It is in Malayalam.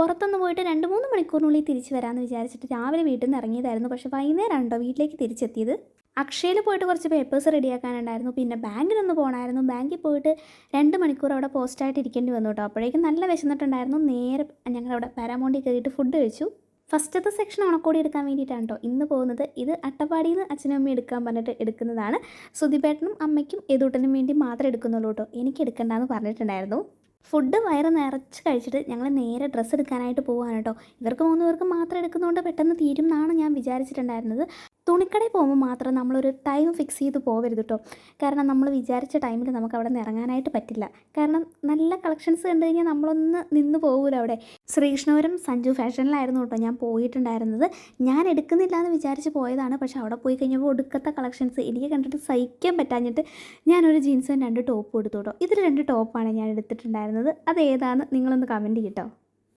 പുറത്തൊന്ന് പോയിട്ട് രണ്ട് മൂന്ന് മണിക്കൂറിനുള്ളിൽ തിരിച്ചു വരാമെന്ന് വിചാരിച്ചിട്ട് രാവിലെ വീട്ടിൽ നിന്ന് ഇറങ്ങിയതായിരുന്നു. പക്ഷേ വൈകുന്നേരം ഉണ്ടോ വീട്ടിലേക്ക് തിരിച്ചെത്തിയത്. അക്ഷയയിൽ പോയിട്ട് കുറച്ച് പേപ്പേഴ്സ് റെഡിയാക്കാനുണ്ടായിരുന്നു. പിന്നെ ബാങ്കിലൊന്ന് പോകണമായിരുന്നു ബാങ്കിൽ പോയിട്ട് രണ്ട് മണിക്കൂർ അവിടെ പോസ്റ്റായിട്ട് ഇരിക്കേണ്ടി വന്നു കേട്ടോ. അപ്പോഴേക്കും നല്ല വിശന്നിട്ടുണ്ടായിരുന്നു. നേരെ ഞങ്ങളവിടെ പാരാമൗണ്ടിൽ കയറിയിട്ട് ഫുഡ് കഴിച്ചു. ഫസ്റ്റത്തെ സെക്ഷൻ ഉണക്കോടി എടുക്കാൻ വേണ്ടിയിട്ടാണ് കേട്ടോ ഇന്ന് പോകുന്നത്. ഇത് അട്ടപ്പാടിയിൽ നിന്ന് അച്ഛനും അമ്മയും എടുക്കാൻ പറഞ്ഞിട്ട് എടുക്കുന്നതാണ്. സുധിപേട്ടനും അമ്മയ്ക്കും എതൂട്ടനും വേണ്ടി മാത്രം എടുക്കുന്നുള്ളൂ കേട്ടോ. എനിക്ക് എടുക്കണ്ടെന്ന് പറഞ്ഞിട്ടുണ്ടായിരുന്നു. ഫുഡ് വയറ് നിറച്ച് കഴിച്ചിട്ട് ഞങ്ങൾ നേരെ ഡ്രസ്സ് എടുക്കാനായിട്ട് പോവാണ് കേട്ടോ. ഇവർക്ക് മൂന്ന് പേർക്ക് മാത്രം എടുക്കുന്നതുകൊണ്ട് പെട്ടെന്ന് തീരും എന്നാണ് ഞാൻ വിചാരിച്ചിട്ടുണ്ടായിരുന്നത്. തുണിക്കടയിൽ പോകുമ്പോൾ മാത്രം നമ്മളൊരു ടൈം ഫിക്സ് ചെയ്ത് പോകരുത് കേട്ടോ കാരണം നമ്മൾ വിചാരിച്ച ടൈമിൽ നമുക്ക് അവിടെ നിന്ന് ഇറങ്ങാനായിട്ട് പറ്റില്ല. കാരണം നല്ല കളക്ഷൻസ് കണ്ടു കഴിഞ്ഞാൽ നമ്മളൊന്ന് നിന്ന് പോകൂല അവിടെ. ശ്രീകൃഷ്ണപുരം സഞ്ജു ഫാഷനിലായിരുന്നു കേട്ടോ ഞാൻ പോയിട്ടുണ്ടായിരുന്നത്. ഞാൻ എടുക്കുന്നില്ല എന്ന് വിചാരിച്ച് പോയതാണ്. പക്ഷെ അവിടെ പോയി കഴിഞ്ഞപ്പോൾ ഒടുക്കത്തെ കളക്ഷൻസ് എനിക്ക് കണ്ടിട്ട് സഹിക്കാൻ പറ്റാഞ്ഞിട്ട് ഞാനൊരു ജീൻസും രണ്ട് ടോപ്പും എടുത്തു കേട്ടോ ഇതിൽ രണ്ട് ടോപ്പാണ് ഞാൻ എടുത്തിട്ടുണ്ടായിരുന്നത്. അത് ഏതാണെന്ന് നിങ്ങളൊന്ന് കമന്റ് ചെയ്യട്ടോ